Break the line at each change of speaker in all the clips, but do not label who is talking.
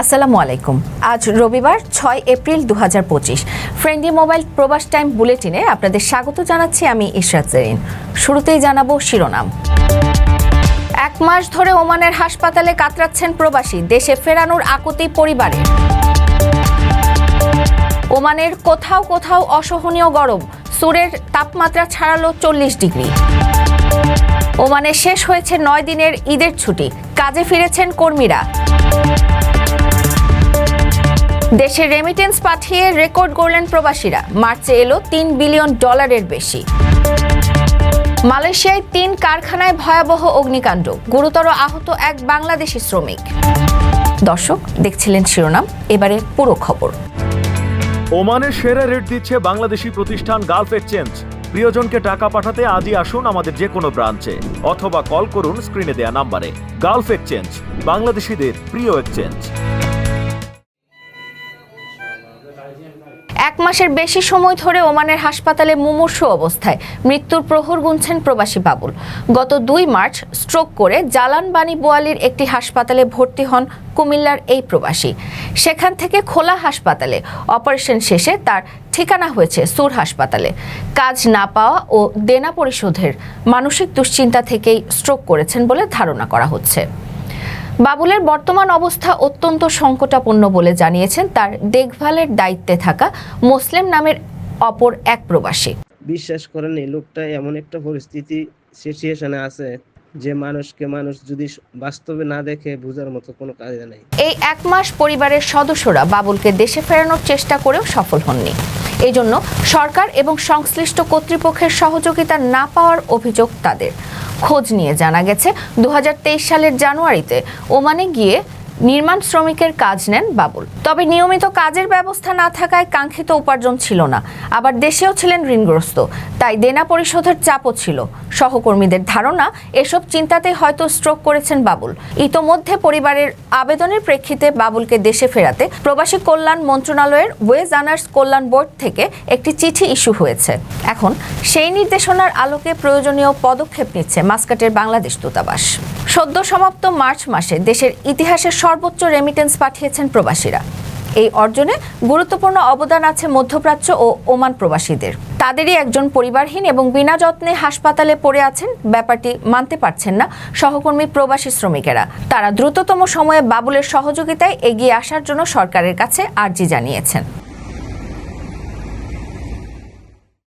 আসসালামু আলাইকুম। আজ রবিবার ছয় এপ্রিল দু হাজার পঁচিশ। ফ্রেন্ডলি মোবাইল প্রবাস টাইম বুলেটিনে আপনাদের স্বাগত জানাচ্ছি আমি ইশরাত জেরিন। শুরুতেই জানাব শিরোনাম। এক মাস ধরে ওমানের হাসপাতালে কাতরাচ্ছেন প্রবাসী, দেশে ফেরানোর আকুতি পরিবারে। ওমানের কোথাও কোথাও অসহনীয় গরম, সুরের তাপমাত্রা ছাড়ালো চল্লিশ ডিগ্রি। ওমানে শেষ হয়েছে নয় দিনের ঈদের ছুটি, কাজে ফিরেছেন কর্মীরা। দেশে রেমিটেন্স পাঠিয়ে রেকর্ড গড়লেন প্রবাসীরা। মার্চে এলো তিন বিলিয়ন ডলারের বেশি। মালয়েশিয়ায় তিন কারখানায় ভয়াবহ অগ্নিকাণ্ড। গুরুতর আহত এক বাংলাদেশি শ্রমিক। দর্শক, দেখছিলেন শিরোনাম এবারে পুরো খবর।
ওমানের সেরা রেট দিচ্ছে বাংলাদেশি প্রতিষ্ঠান গালফ এক্সচেঞ্জ প্রিয়জনকে টাকা পাঠাতে আজই আসুন আমাদের যে কোনো ব্রাঞ্চে, অথবা কল করুন স্ক্রিনে দেয়া নাম্বারে। গালফ এক্সচেঞ্জ বাংলাদেশিদের প্রিয় এক্সচেঞ্জ
এক মাসের বেশি সময় ধরে ওমানের হাসপাতালে মুমূর্ষু অবস্থায় মৃত্যুর প্রহর গুনছেন প্রবাসী বাবুল। গত দুই মার্চ স্ট্রোক করে জালানবানি বোয়ালির একটি হাসপাতালে ভর্তি হন কুমিল্লার এই প্রবাসী। সেখান থেকে খোলা হাসপাতালে অপারেশন শেষে তার ঠিকানা হয়েছে সুর হাসপাতালে। কাজ না পাওয়া ও দেনা পরিশোধের মানসিক দুশ্চিন্তা থেকেই স্ট্রোক করেছেন বলে ধারণা করা হচ্ছে। বাবুলের বর্তমান অবস্থা অত্যন্ত সংকটাপন্ন বলে জানিয়েছেন তার দেখভালের দায়িত্বে থাকা মুসলিম নামের অপর এক প্রবাসী।
বিশ্বাস করেন এই লোকটা এমন একটা পরিস্থিতি সিচুয়েশনে আছে যে মানুষকে মানুষ যদি বাস্তবে না দেখে বোঝার মতো কোনো কাজ নেই।
এই এক মাস পরিবারের সদস্যরা বাবুলকে দেশে ফেরানোর চেষ্টা করেও সফল হননি। এই জন্য সরকার এবং সংশ্লিষ্ট কর্তৃপক্ষের সহযোগিতা না পাওয়ার অভিযোগ তাদের। খোঁজ নিয়ে জানা গেছে, দু হাজার তেইশ সালের জানুয়ারিতে ওমানে গিয়ে নির্মাণ শ্রমিকের কাজ নেন বাবুল। তবে নিয়মিত কাজের ব্যবস্থা না থাকায় কাঙ্ক্ষিত উপার্জন ছিল না। আবার দেশেও ছিলেন ঋণগ্রস্ত। তাই দেনা পরিশোধের চাপও ছিল। সহকর্মীদের ধারণা, এসব চিন্তাতেই হয়তো স্ট্রোক করেছেন বাবুল। ইতোমধ্যে পরিবারের আবেদনের প্রেক্ষিতে বাবুলকে দেশে ফেরাতে প্রবাসী কল্যাণ মন্ত্রণালয়ের ওয়েজ আনার্স কল্যাণ বোর্ড থেকে একটি চিঠি ইস্যু হয়েছে। এখন সেই নির্দেশনার আলোকে প্রয়োজনীয় পদক্ষেপ নিচ্ছে মাস্কাটের বাংলাদেশ দূতাবাস। সদ্য সমাপ্ত মার্চ মাসে দেশের ইতিহাসে সর্বোচ্চ রেমিটেন্স পাঠিয়েছেন প্রবাসীরা। এই অর্জনে গুরুত্বপূর্ণ অবদান আছে মধ্যপ্রাচ্য ও ওমান প্রবাসীদের। তাদেরই একজন পরিবারহীন এবং বিনা যত্নে হাসপাতালে পড়ে আছেন, ব্যাপারটি মানতে পারছেন না সহকর্মী প্রবাসী শ্রমিকেরা। তারা দ্রুততম সময়ে বাবুলের সহযোগিতায় এগিয়ে আসার জন্য সরকারের কাছে আর্জি জানিয়েছেন।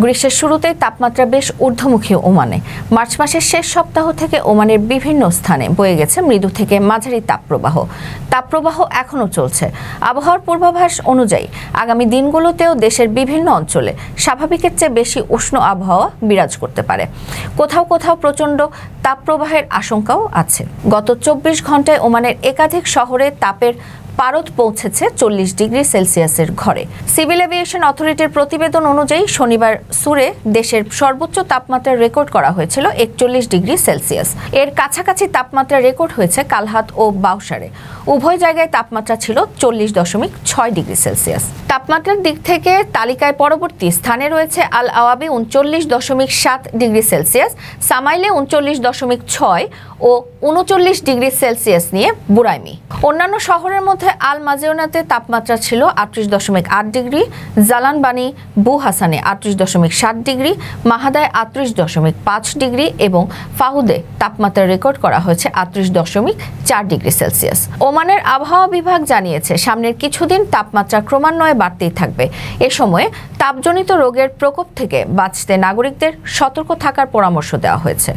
গ্রীষ্মের শুরুতে তাপমাত্রা বেশ ঊর্ধ্বমুখী ওমানে। মার্চ মাসের শেষ সপ্তাহ থেকে ওমানের বিভিন্ন স্থানে বয়ে গেছে মৃদু থেকে মাঝারি তাপপ্রবাহ। তাপপ্রবাহ এখনও চলছে। আবহাওয়ার পূর্বাভাস অনুযায়ী আগামী দিনগুলোতেও দেশের বিভিন্ন অঞ্চলে স্বাভাবিকের চেয়ে বেশি উষ্ণ আবহাওয়া বিরাজ করতে পারে। কোথাও কোথাও প্রচণ্ড তাপপ্রবাহের আশঙ্কাও আছে। গত চব্বিশ ঘন্টায় ওমানের একাধিক শহরে তাপের পারদ পৌঁছেছে চল্লিশ ডিগ্রি সেলসিয়াসের ঘরে। সিভিল এভিয়েশন অথরিটির প্রতিবেদন অনুযায়ী শনিবার সুরে দেশের সর্বোচ্চ তাপমাত্রা রেকর্ড করা হয়েছিল একচল্লিশ ডিগ্রি সেলসিয়াস। এর কাছাকাছি তাপমাত্রা রেকর্ড হয়েছে কালহাত ও বাউসারে। উভয় জায়গায় তাপমাত্রা ছিল চল্লিশ দশমিক ছয় ডিগ্রি সেলসিয়াস। তাপমাত্রার দিক থেকে তালিকায় পরবর্তী স্থানে রয়েছে আল আওয়াবি উনচল্লিশ দশমিক সাত ডিগ্রি সেলসিয়াস, সামাইলে উনচল্লিশ দশমিক ছয় ও উনচল্লিশ ডিগ্রি সেলসিয়াস নিয়ে বুড়াইমি অন্যান্য শহরের মধ্যে আল মাজেওনাতে তাপমাত্রা ছিল আটত্রিশ দশমিক আট ডিগ্রি, জালানবানি বু হাসানে আটত্রিশ দশমিক সাত ডিগ্রি, মাহাদায় আটত্রিশ দশমিক পাঁচ ডিগ্রি এবং ফাহুদে তাপমাত্রা রেকর্ড করা হয়েছে আটত্রিশ দশমিক চার ডিগ্রি সেলসিয়াস। ওমানের আবহাওয়া বিভাগ জানিয়েছে, সামনের কিছুদিন তাপমাত্রা ক্রমান্বয়ে বাড়তেই থাকবে। এ সময়ে তাপজনিত রোগের প্রকোপ থেকে বাঁচতে নাগরিকদের সতর্ক থাকার পরামর্শ দেওয়া হয়েছে।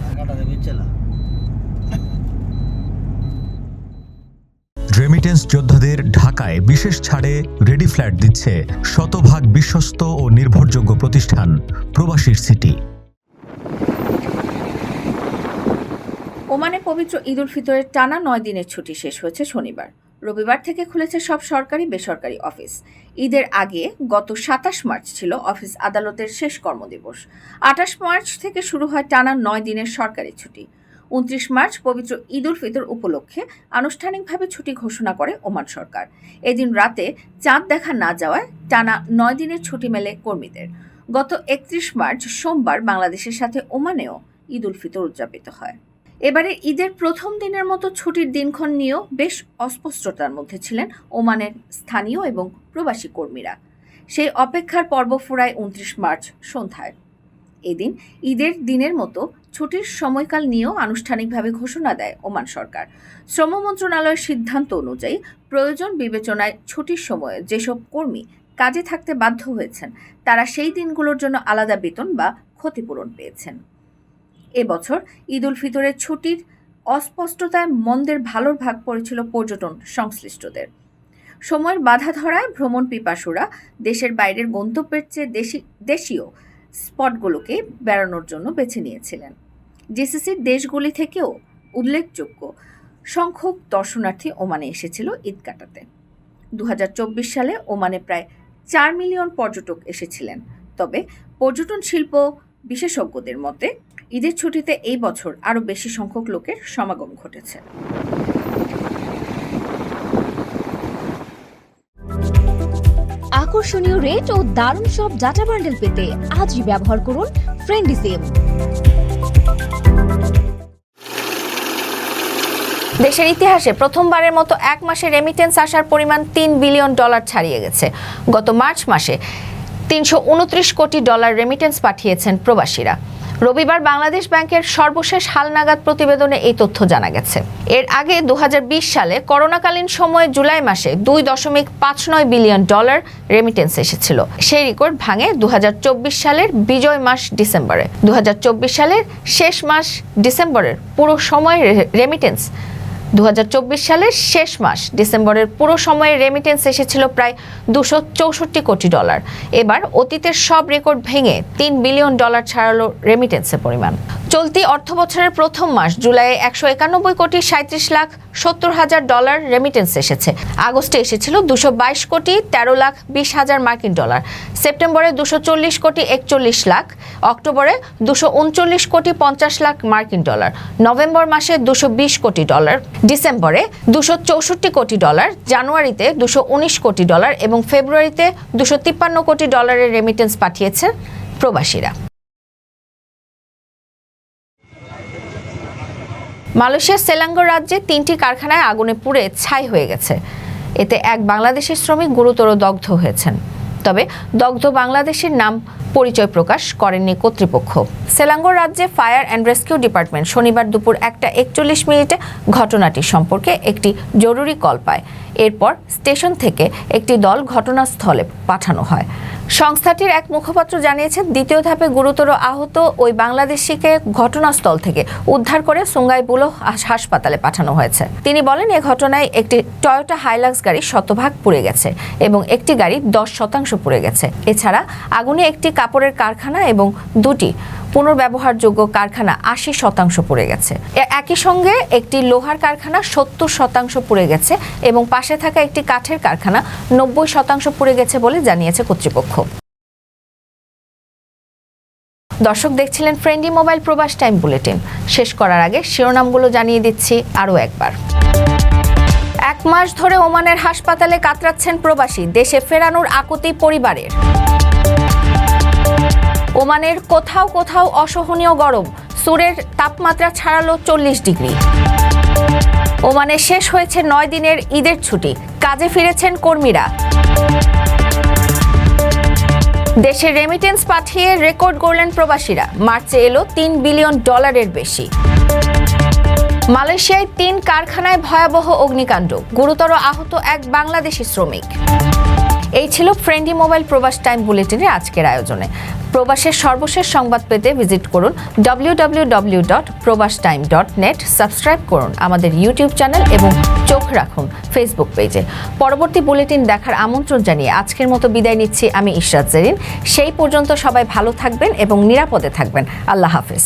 রেমিটেন্স যোদ্ধাদের ঢাকায় বিশেষ ছাড়ে রেডি ফ্ল্যাট দিচ্ছে শতভাগ বিশ্বস্ত ও নির্ভরযোগ্য প্রতিষ্ঠান, প্রবাসীর সিটি।
ওমানে পবিত্র ঈদ উল ফিতরের টানা নয় দিনের ছুটি শেষ হয়েছে শনিবার। রবিবার থেকে খুলেছে সব সরকারি, বেসরকারি অফিস। ঈদের আগে গত সাতাশ মার্চ ছিল অফিস আদালতের শেষ কর্মদিবস। আঠাশ মার্চ থেকে শুরু হয় টানা নয় দিনের সরকারি ছুটি। উনত্রিশ মার্চ পবিত্র ঈদ উল ফিতর উপলক্ষে আনুষ্ঠানিকভাবে ছুটি ঘোষণা করে ওমান সরকার। এদিন রাতে চাঁদ দেখা না যাওয়ায় টানা নয় দিনের ছুটি মেলে কর্মীদের। গত একত্রিশ মার্চ সোমবার বাংলাদেশের সাথে ওমানেও ঈদ উল ফিতর উদযাপিত হয়। এবারে ঈদের প্রথম দিনের মতো ছুটির দিনক্ষণ নিয়েও বেশ অস্পষ্টতার মধ্যে ছিলেন ওমানের স্থানীয় এবং প্রবাসী কর্মীরা। সেই অপেক্ষার পর্ব ফুরায় উনত্রিশ মার্চ সন্ধ্যায়। এদিন ঈদের দিনের মতো ছুটির সময়কাল নিয়েও আনুষ্ঠানিকভাবে ঘোষণা দেয় ওমান সরকার। শ্রম মন্ত্রণালয়ের সিদ্ধান্ত অনুযায়ী প্রয়োজন বিবেচনায় ছুটির সময়ে যেসব কর্মী কাজে থাকতে বাধ্য হয়েছেন, তারা সেই দিনগুলোর জন্য আলাদা বেতন বা ক্ষতিপূরণ পেয়েছেন। এবছর ঈদ উল ফিতরের ছুটির অস্পষ্টতায় মন্দের ভালোর ভাগ পড়েছিল পর্যটন সংশ্লিষ্টদের। সময়ের বাধা ধরায় ভ্রমণ পিপাসুরা দেশের বাইরের গন্তব্যের চেয়ে দেশি দেশীয় স্পটগুলোকে বেড়ানোর জন্য বেছে নিয়েছিলেন। জেসিসির দেশগুলি থেকেও উল্লেখযোগ্য সংখ্যক দর্শনার্থী ওমানে এসেছিল ঈদ কাটাতে। দু হাজার চব্বিশ সালে ওমানে প্রায় চার মিলিয়ন পর্যটক এসেছিলেন। তবে পর্যটন শিল্প বিশেষজ্ঞদের মতে, ঈদের ছুটিতে এই বছর আরও বেশি সংখ্যক লোকের সমাগম ঘটেছে।
আকর্ষণীয় রেট ও দারুণ সব ডাটা বান্ডেল পেতে আজই ব্যবহার করুন ফ্রেন্ডি সিম
দেশের ইতিহাসে প্রথমবারের মতো এক মাসে রেমিটেন্স আসার পরিমাণ তিন বিলিয়ন ডলার ছাড়িয়ে গেছে। গত মার্চ মাসে তিনশো উনত্রিশ কোটি ডলার রেমিটেন্স পাঠিয়েছেন প্রবাসীরা। রবিবার বাংলাদেশ ব্যাংকের সর্বশেষ হালনাগাদ প্রতিবেদনে এই তথ্য জানা গেছে। এর আগে দুহাজার বিশ সালে করোনাকালীন সময়ে জুলাই মাসে দুই দশমিক পাঁচ নয় বিলিয়ন ডলার রেমিটেন্স এসেছিল। সেই রেকর্ড ভাঙে দু হাজার চব্বিশ সালের বিজয় মাস ডিসেম্বরে। দু হাজার চব্বিশ সালের শেষ মাস ডিসেম্বরের পুরো সময় রেমিটেন্স দু হাজার চব্বিশ সালের শেষ মাস, ডিসেম্বরের পুরো সময়ে রেমিটেন্স এসেছিল প্রায় দুশো চৌষট্টি কোটি ডলার। এবার অতীতের সব রেকর্ড ভেঙে তিন বিলিয়ন ডলার ছাড়ালো রেমিটেন্সের পরিমাণ। চলতি অর্থবছরের প্রথম মাস, জুলাইয়ে একশো একানব্বই কোটি সাঁত্রিশ লাখ সত্তর হাজার ডলার রেমিটেন্স এসেছে। আগস্টে এসেছিল দুশো বাইশ কোটি তেরো লাখ বিশ হাজার মার্কিন ডলার। সেপ্টেম্বরে দুশো চল্লিশ কোটি একচল্লিশ লাখ, অক্টোবরে দুশো উনচল্লিশ কোটি পঞ্চাশ লাখ মার্কিন ডলার, নভেম্বর মাসে দুশো বিশ কোটি ডলার, ডিসেম্বরে দুশো চৌষট্টি কোটি ডলার, জানুয়ারিতে দুশো উনিশ কোটি ডলার এবং ফেব্রুয়ারিতে দুশো তিপ্পান্ন কোটি ডলারের রেমিটেন্স পাঠিয়েছে প্রবাসীরা। মালয়েশিয়ার সেলাঙ্গ রাজ্যে তিনটি কারখানায় আগুনে পুড়ে ছাই হয়ে গেছে। এতে এক বাংলাদেশের শ্রমিক গুরুতর দগ্ধ হয়েছেন। তবে দগ্ধ বাংলাদেশের নাম পরিচয় প্রকাশ করেননি কর্তৃপক্ষ। সেলাঙ্গ রাজ্যে ফায়ার অ্যান্ড রেস্কিউ ডিপার্টমেন্ট শনিবার দুপুর একটা একচল্লিশ মিনিটে ঘটনাটি সম্পর্কে একটি জরুরি কল পায়। এরপর স্টেশন থেকে একটি দল ঘটনাস্থলে পাঠানো হয়। সংস্থাটির এক মুখপাত্র জানিয়েছেন, দ্বিতীয় ধাপে গুরুতর আহত ওই বাংলাদেশিকে ঘটনাস্থল থেকে উদ্ধার করে সুঙ্গাইবুলো হাসপাতালে পাঠানো হয়েছে। তিনি বলেন, এ ঘটনায় একটি টয়োটা হাইলাক্স গাড়ি শতভাগ পুড়ে গেছে এবং একটি গাড়ি দশ শতাংশ পুড়ে গেছে। এছাড়া আগুনে একটি কাপড়ের কারখানা এবং দুটি পুনর্ব্যবহারযোগ্য কারখানা আশি শতাংশ পড়ে গেছে। একই সঙ্গে একটি লোহার কারখানা সত্তর শতাংশ পুড়ে গেছে এবং পাশে থাকা একটি কাঠের কারখানা নব্বই শতাংশ পুড়ে গেছে বলে জানিয়েছে কর্তৃপক্ষ। দর্শক, দেখছিলেন Friendi mobile Probash time bulletin. শেষ করার আগে শিরোনামগুলো জানিয়ে দিচ্ছি আরও একবার। এক মাস ধরে ওমানের হাসপাতালে কাতরাচ্ছেন প্রবাসী। দেশে ফেরানোর আকুতি পরিবারের। ওমানের কোথাও কোথাও অসহনীয় গরম। সুরের তাপমাত্রা ছাড়ালো চল্লিশ ডিগ্রি। ওমানে শেষ হয়েছে নয় দিনের ঈদের ছুটি। কাজে ফিরেছেন কর্মীরা। দেশে রেমিটেন্স পাঠিয়ে রেকর্ড গড়লেন প্রবাসীরা। মার্চে এলো তিন বিলিয়ন ডলারের বেশি। মালয়েশিয়ায় তিন কারখানায় ভয়াবহ অগ্নিকাণ্ড। গুরুতর আহত এক বাংলাদেশি শ্রমিক। এই ছিল ফ্রেন্ডি মোবাইল প্রবাস টাইম বুলেটিনের আজকের আয়োজনে। প্রবাসের সর্বশেষ সংবাদ পেতে ভিজিট করুন www.probasTime.net dot Probash time dot net subscribe করুন আমাদের ইউটিউব চ্যানেল এবং চোখ রাখুন ফেসবুক পেজে। পরবর্তী বুলেটিন দেখার আমন্ত্রণ জানিয়ে আজকের মতো বিদায় নিচ্ছি আমি ইশরাত জেরিন। সেই পর্যন্ত সবাই ভালো থাকবেন এবং নিরাপদে থাকবেন। আল্লাহ হাফিজ।